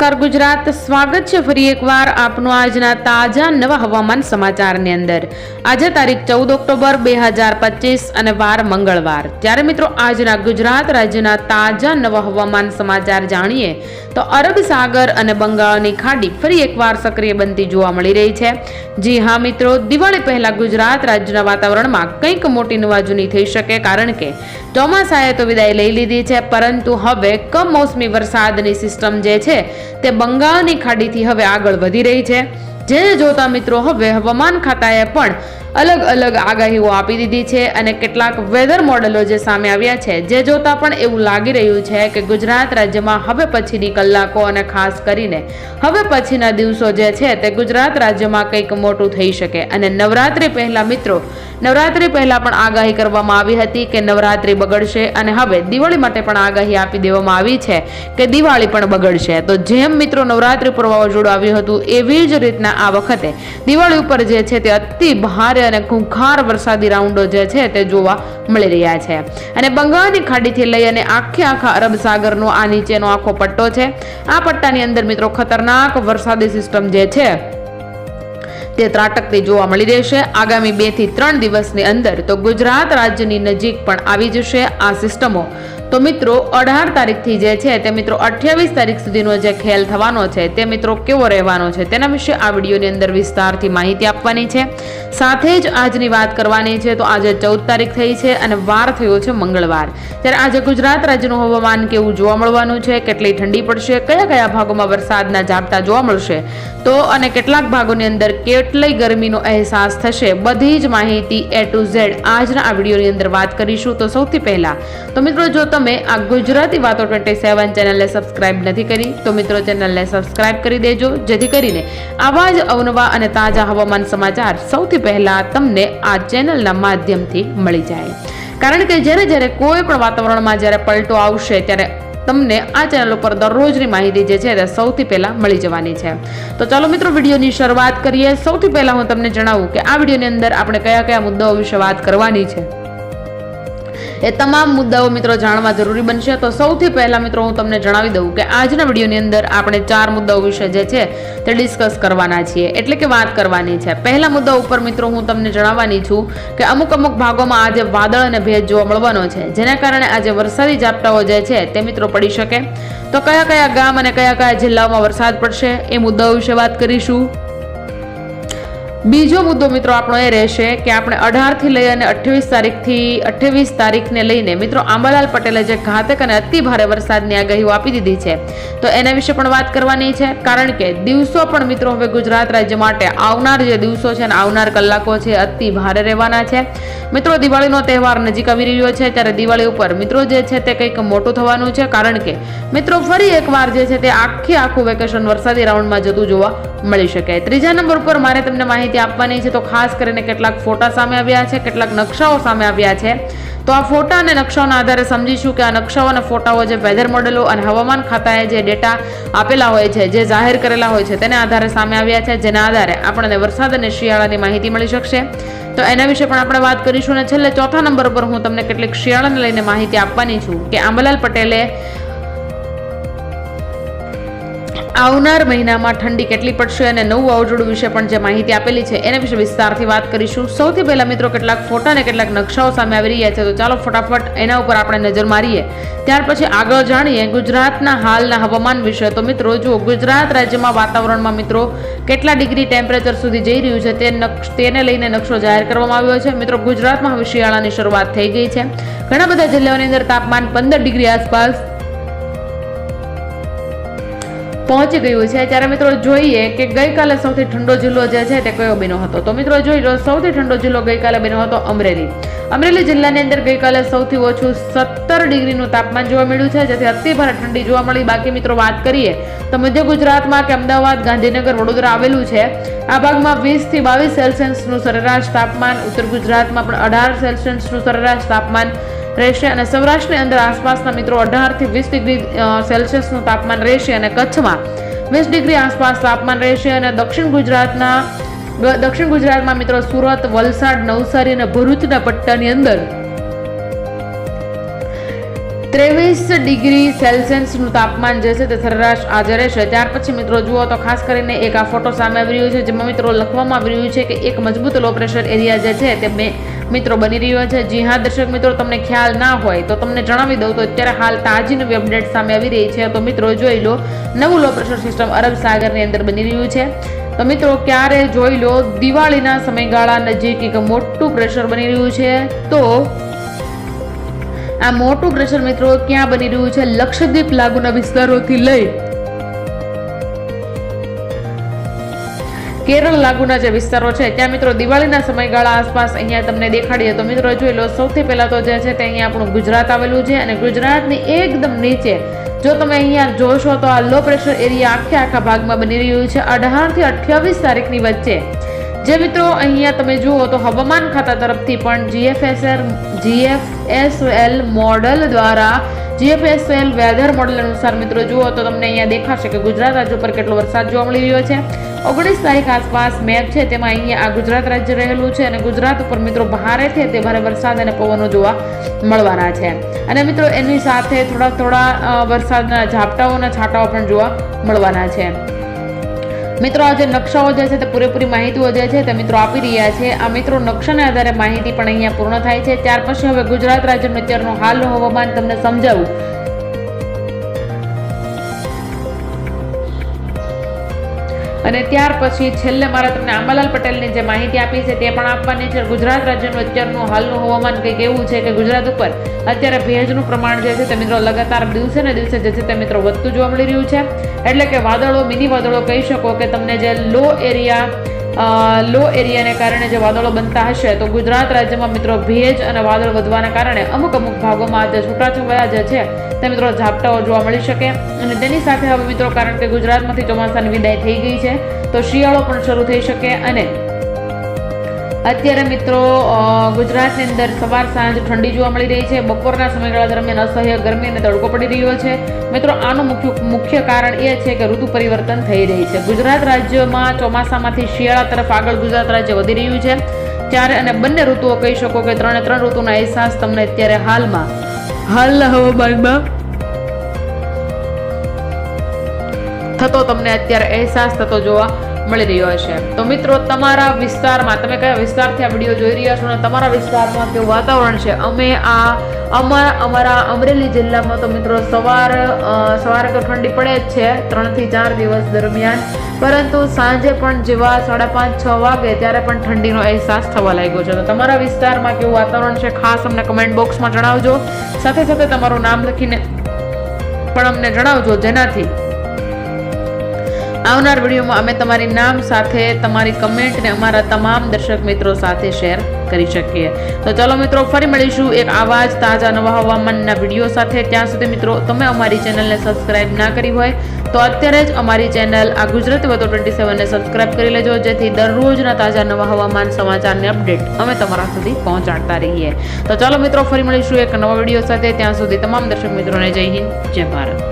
નમસ્કાર ગુજરાત. સ્વાગત છે ફરી એકવાર આપનું આજના તાજા નવા હવામાન સમાચારની અંદર. આજે તારીખ ચૌદ ઓક્ટોબર બે હજાર પચીસ અને વાર મંગળવાર. ત્યારે મિત્રો આજના ગુજરાત રાજ્યના તાજા નવા હવામાન સમાચાર જાણીએ તો અરબ સાગર અને બંગાળની ખાડી ફરી એકવાર સક્રિય બનતી જોવા મળી રહી છે. જી હા મિત્રો, દિવાળી પહેલા ગુજરાત રાજ્યના વાતાવરણમાં કંઈક મોટી નવાજૂની થઈ શકે કારણ કે ચોમાસાએ તો વિદાય લઈ લીધી છે, પરંતુ હવે કમોસમી વરસાદની સિસ્ટમ જે છે તે બંગાળની ખાડીથી હવે આગળ વધી રહી છે. જેને જોતા મિત્રો હવે હવામાન ખાતાએ પણ અલગ અલગ આગાહીઓ આપી દીધી છે અને કેટલાક વેધર મોડેલો જે સામે આવ્યા છે, જે જોતા પણ એવું લાગી રહ્યું છે કે ગુજરાત રાજ્યમાં હવે પછીની કલાકો અને ખાસ કરીને હવે પછીના દિવસો જે છે તે ગુજરાત રાજ્યમાં કંઈક મોટું થઈ શકે. અને નવરાત્રી પહેલાં મિત્રો, નવરાત્રી પહેલાં પણ આગાહી કરવામાં આવી હતી કે નવરાત્રી બગડશે અને હવે દિવાળી માટે પણ આગાહી આપી દેવામાં આવી છે કે દિવાળી પણ બગડશે. તો જેમ મિત્રો નવરાત્રી પર વાવાઝોડું આવ્યું હતું, એવી જ રીતના આ વખતે. દિવાળી ઉપર જે છે તે અતિ ભારે અને ખૂંખાર વરસાદી રાઉન્ડો જે છે તે જોવા મળી રહ્યા છે. અને બંગાળની ખાડીથી લઈ અને આખે આખા અરબ સાગરનો આ નીચેનો આખો પટ્ટો છે. આ પટ્ટાની અંદર મિત્રો ખતરનાક વરસાદી સિસ્ટમ જે છે તે ત્રાટકતી જોવા મળી રહેશે આગામી બેથી ત્રણ દિવસની અંદર તો ગુજરાત રાજ્યની નજીક પણ આવી જશે આ સિસ્ટમો. તો મિત્રો, અઢાર તારીખથી જે છે તે મિત્રો અઠ્યાવીસ તારીખ સુધીનો જે ખેલ થવાનો છે તે મિત્રો કેવો રહેવાનો છે તેના વિશે આ વિડીયોની અંદર વિસ્તારથી માહિતી આપવાની છે. સાથે જ આજની વાત કરવાની છે તો આજે ચૌદ તારીખ થઈ છે અને વાર થયો છે મંગળવાર. ત્યારે આજે ગુજરાત રાજ્યનું હવામાન કેવું જોવા મળવાનું છે, કેટલી ઠંડી પડશે, કયા કયા ભાગોમાં વરસાદના ઝાપટા જોવા મળશે, તો અને કેટલાક ભાગોની અંદર કેટલી ગરમીનો અહેસાસ થશે, બધી જ માહિતી એ ટુ ઝેડ આજના આ વિડીયોની અંદર વાત કરીશું. તો સૌથી પહેલાં, તો મિત્રો જો તમે આ ગુજરાતી વાતો ટ્વેન્ટી સેવન ચેનલને સબસ્ક્રાઇબ નથી કરી, તો મિત્રો ચેનલને સબસ્ક્રાઇબ કરી દેજો, જેથી કરીને આવા જ અવનવા અને તાજા હવામાન સમાચાર સૌથી પહેલા તમને આ ચેનલના માધ્યમથી મળી જાય. કારણ કે જ્યારે જ્યારે કોઈ પણ વાતાવરણમાં જ્યારે પલટો આવશે, ત્યારે તમને આ ચેનલ ઉપર દરરોજની માહિતી જે છે તે સૌથી પહેલાં મળી જવાની છે. તો ચાલો મિત્રો વિડીયોની શરૂઆત કરીએ. સૌથી પહેલાં હું તમને જણાવું કે આ વિડીયોની અંદર આપણે કયા કયા મુદ્દાઓ વિશે વાત કરવાની છે. એ તમામ મુદ્દાઓ મિત્રો જાણવા જરૂરી બનશે. તો સૌથી પહેલા મિત્રો હું તમને જણાવી દઉં કે આજના વિડીયોની અંદર આપણે ચાર મુદ્દાઓ વિશે જે છે તે ડિસ્કસ કરવાના છીએ. એટલે કે વાત કરવાની છે. પહેલા મુદ્દા ઉપર મિત્રો હું તમને જણાવવાની છું કે અમુક અમુક ભાગોમાં આજે વાદળ અને ભેજ જોવા મળવાનો છે. જેના કારણે આજે વરસાદી ઝાપટાઓ જે છે તે મિત્રો પડી શકે. તો કયા કયા ગામ અને કયા કયા જિલ્લાઓમાં વરસાદ પડશે એ મુદ્દાઓ વિશે વાત કરીશું. બીજો મુદ્દો મિત્રો આપણો એ રહેશે કે આપણે અઢારથી લઈ અને અઠ્યાવીસ તારીખથી અઠ્યાવીસ તારીખને લઈને મિત્રો આંબાલાલ પટેલે જે ઘાતક અને અતિ ભારે વરસાદની આગાહીઓ આપી દીધી છે, તો એના વિશે પણ વાત કરવાની છે. કારણ કે દિવસો પણ મિત્રો હવે ગુજરાત રાજ્ય માટે આવનાર જે દિવસો છે અને આવનાર કલાકો છે અતિ ભારે રહેવાના છે. મિત્રો, દિવાળીનો તહેવાર નજીક આવી રહ્યો છે ત્યારે દિવાળી ઉપર મિત્રો જે છે તે કંઈક મોટું થવાનું છે, કારણ કે મિત્રો ફરી એકવાર જે છે તે આખી આખું વેકેશન વરસાદી રાઉન્ડમાં જતું જોવા મળી શકે. ત્રીજા નંબર ઉપર મારે તમને માહિતી આપવાની છે, તો ખાસ કરીને કેટલાક ફોટા સામે આવ્યા છે, કેટલાક નકશાઓ સામે આવ્યા છે. તો આ ફોટા અને નકશાઓના આધારે સમજીશું કે આ નકશાઓ અને ફોટાઓ જે વેધર મોડેલો અને હવામાન ખાતાએ જે ડેટા આપેલા હોય છે, જે જાહેર કરેલા હોય છે, તેને આધારે સામે આવ્યા છે. જેના આધારે આપણને વરસાદ અને શિયાળાની માહિતી મળી શકશે. તો એના વિશે પણ આપણે વાત કરીશું અને છેલ્લે ચોથા નંબર પર હું તમને કેટલીક શિયાળાને લઈને માહિતી આપવાની છું કે આંબલાલ પટેલે આવનાર મહિનામાં ઠંડી કેટલી પડશે અને નવું વાવાઝોડું વિશે પણ જે માહિતી આપેલી છે, એના વિશે વિસ્તારથી વાત કરીશું. સૌથી પહેલા મિત્રો, કેટલાક ફોટા અને કેટલાક નકશાઓ સામે આવી રહ્યા છે, તો ચાલો ફટાફટ એના ઉપર આપણે નજર મારીએ. ત્યાર પછી આગળ જાણીએ ગુજરાતના હાલના હવામાન વિશે. તો મિત્રો, જુઓ, ગુજરાત રાજ્યમાં વાતાવરણમાં મિત્રો, કેટલા ડિગ્રી ટેમ્પરેચર સુધી જઈ રહ્યું છે તે નક્ષ તેને લઈને નકશો જાહેર કરવામાં આવ્યો છે. મિત્રો, ગુજરાતમાં હવે શિયાળાની શરૂઆત થઈ ગઈ છે. ઘણા બધા જિલ્લાઓની અંદર તાપમાન પંદર ડિગ્રી આસપાસ પહોંચી ગયું છે. ત્યારે મિત્રો જોઈએ કે ગઈકાલે સૌથી ઠંડો જિલ્લો જે છે તે કયો બન્યો હતો? તો મિત્રો જોઈ લો, સૌથી ઠંડો જિલ્લો ગઈકાલે બન્યો હતો અમરેલી. અમરેલી જિલ્લાની અંદર ગઈકાલે સૌથી ઓછું સત્તર ડિગ્રીનું તાપમાન જોવા મળ્યું છે. જેથી અતિ ભારે ઠંડી જોવા મળી. બાકી મિત્રો વાત કરીએ તો મધ્ય ગુજરાતમાં કે અમદાવાદ, ગાંધીનગર, વડોદરા આવેલું છે. આ ભાગમાં વીસથી બાવીસ સેલ્સિયસનું સરેરાશ તાપમાન. ઉત્તર ગુજરાતમાં પણ અઢાર સેલ્સિયસનું સરેરાશ તાપમાન. રહેશે અને સૌરાષ્ટ્રની અંદર આસપાસના મિત્રો અઢારથી વીસ ડિગ્રી સેલ્સિયસનું તાપમાન રહેશે અને કચ્છમાં વીસ ડિગ્રી આસપાસ તાપમાન રહેશે અને દક્ષિણ ગુજરાતના દક્ષિણ ગુજરાતમાં મિત્રો સુરત, વલસાડ, નવસારી અને ભરૂચના પટ્ટાની અંદર ત્રેવીસ ડિગ્રી સેલ્સિયસનું તાપમાન જે છે તે સરેરાશ આજે રહેશે. ત્યાર પછી મિત્રો જુઓ તો ખાસ કરીને એક આ ફોટો સામે આવી રહ્યો છે, જેમાં મિત્રો લખવામાં આવી રહ્યું છે કે એક મજબૂત લો પ્રેશર એરિયા જે છે તે મિત્રો બની રહ્યો છે. જી હા, દર્શક મિત્રો, તમને ખ્યાલ ના હોય તો તમને જણાવી દઉં તો અત્યારે હાલ તાજી નવી અપડેટ સામે આવી રહી છે. તો મિત્રો, જોઈ લો, નવું લો પ્રેશર સિસ્ટમ અરબ સાગરની અંદર બની રહ્યું છે. તો મિત્રો, ક્યારે જોઈ લો, દિવાળીના સમયગાળા નજીક એક મોટું પ્રેશર બની રહ્યું છે. તો આ મોટું પ્રેશર મિત્રો ક્યાં બની રહ્યું છે? લક્ષદ્વીપ લાગુના વિસ્તારોથી લઈ કેરળ લાગુના જે વિસ્તારો છે, ત્યાં મિત્રો દિવાળીના સમયગાળા આસપાસ અહીંયા તમને દેખાડીએ તો મિત્રો જોઈ લો સૌથી પહેલાં તો જે છે તે અહીંયા આપણું ગુજરાત આવેલું છે અને ગુજરાતની એકદમ નીચે જો તમે અહીંયા જોશો તો આ લો પ્રેશર એરિયા આખે આખા ભાગમાં બની રહ્યું છે. અઢારથી અઠ્યાવીસ તારીખની વચ્ચે. જે મિત્રો અહીંયા તમે જુઓ તો હવામાન ખાતા તરફથી પણ જીએફએસએલ જીએફએસએલ મોડલ દ્વારા જીએફએસએલ વેધર મોડલ અનુસાર મિત્રો જુઓ તો તમને અહીંયા દેખાશે કે ગુજરાત રાજ્ય પર કેટલો વરસાદ જોવા મળી રહ્યો છે. ઓગણીસ તારીખ આસપાસ મેપ છે, તેમાં અહીંયા આ ગુજરાત રાજ્ય રહેલું છે અને ગુજરાત ઉપર મિત્રો ભારેથી તે ભારે વરસાદ અને પવનો જોવા મળવાના છે. અને મિત્રો એની સાથે થોડા થોડા વરસાદના ઝાપટાઓના છાંટાઓ પણ જોવા મળવાના છે. મિત્રો, આ જે નકશાઓ જે છે તે પૂરેપૂરી માહિતીઓ જે છે તે મિત્રો આપી રહ્યા છે. આ મિત્રો નકશાના આધારે માહિતી પણ અહીંયા પૂર્ણ થાય છે. ત્યાર પછી હવે ગુજરાત રાજ્યનું અત્યારનું હાલનું હવામાન તમને સમજાવું. અને ત્યાર પછી છેલ્લે મારે તમને આંબાલાલ પટેલની જે માહિતી આપી છે તે પણ આપવાની છે. ગુજરાત રાજ્યનું અત્યારનું હાલનું હવામાન કંઈક એવું છે કે ગુજરાત ઉપર અત્યારે ભેજનું પ્રમાણ જે છે તે મિત્રો લગાતાર દિવસે ને દિવસે જે છે તે મિત્રો વધતું જોવા મળી રહ્યું છે. એટલે કે વાદળો મિની વાદળો કહી શકો કે તમને જે લો એરિયા લો એરિયાને કારણે જે વાદળો બનતા હશે, તો ગુજરાત રાજ્યમાં મિત્રો ભેજ અને વાદળ વધવાના કારણે અમુક અમુક ભાગોમાં જે છૂટાછવાયા જે છે. તે મિત્રો ઝાપટાઓ જોવા મળી શકે. અને તેની સાથે હવે મિત્રો, કારણ કે ગુજરાતમાંથી ચોમાસાની વિદાય થઈ ગઈ છે, તો શિયાળો પણ શરૂ થઈ શકે અને અત્યારે મિત્રો ગુજરાતની અંદર સવાર સાંજ ઠંડી જોવા મળી રહી છે. બપોરના સમયગાળા દરમિયાન અસહ્ય ગરમી અને તડકો પડી રહ્યો છે. મિત્રો, આનું મુખ્ય મુખ્ય કારણ એ છે કે ઋતુ પરિવર્તન થઈ રહી છે. ગુજરાત રાજ્યમાં ચોમાસામાંથી શિયાળા તરફ આગળ ગુજરાત રાજ્ય વધી રહ્યું છે. ત્યારે અને બંને ઋતુઓ કહી શકો કે ત્રણે ત્રણ ઋતુના અહેસાસ તમને અત્યારે હાલમાં. હાલના હવામાનમાં થતો તમને અત્યારે અહેસાસ થતો જોવા મળી રહ્યો છે તો મિત્રો, તમારા વિસ્તારમાં, તમે કયા વિસ્તારથી આ વીડિયો જોઈ રહ્યા છો અને તમારા વિસ્તારમાં કેવું વાતાવરણ છે? અમે આ અમારા અમારા અમરેલી જિલ્લામાં તો મિત્રો સવાર સવારે તો ઠંડી પડે જ છે, ત્રણથી ચાર દિવસ દરમિયાન. પરંતુ સાંજે પણ જેવા સાડા પાંચ, છ વાગે ત્યારે પણ ઠંડીનો અહેસાસ થવા લાગ્યો છે. તો તમારા વિસ્તારમાં કેવું વાતાવરણ છે ખાસ અમને કમેન્ટ બોક્સમાં જણાવજો. સાથે સાથે તમારું નામ લખીને પણ અમને જણાવજો જેનાથી આવનાર વિડીયોમાં અમે તમારી નામ સાથે, તમારી કમેન્ટને અમારા તમામ દર્શક મિત્રો સાથે શેર કરી શકીએ. તો ચાલો મિત્રો, ફરી મળીશું એક આવા જ તાજા નવા હવામાનના વીડિયો સાથે. ત્યાં સુધી મિત્રો, તમે અમારી ચેનલને સબસ્ક્રાઇબ ના કરી હોય, તો અત્યારે જ અમારી ચેનલ આ ગુજરાતી વધુ ટ્વેન્ટી સેવનને સબસ્ક્રાઇબ કરી લેજો, જેથી દરરોજના તાજા નવા હવામાન સમાચારની અપડેટ અમે તમારા સુધી પહોંચાડતા રહીએ. તો ચાલો મિત્રો, ફરી મળીશું એક નવા વીડિયો સાથે. ત્યાં સુધી તમામ દર્શક મિત્રોને જય હિન્દ, જય ભારત.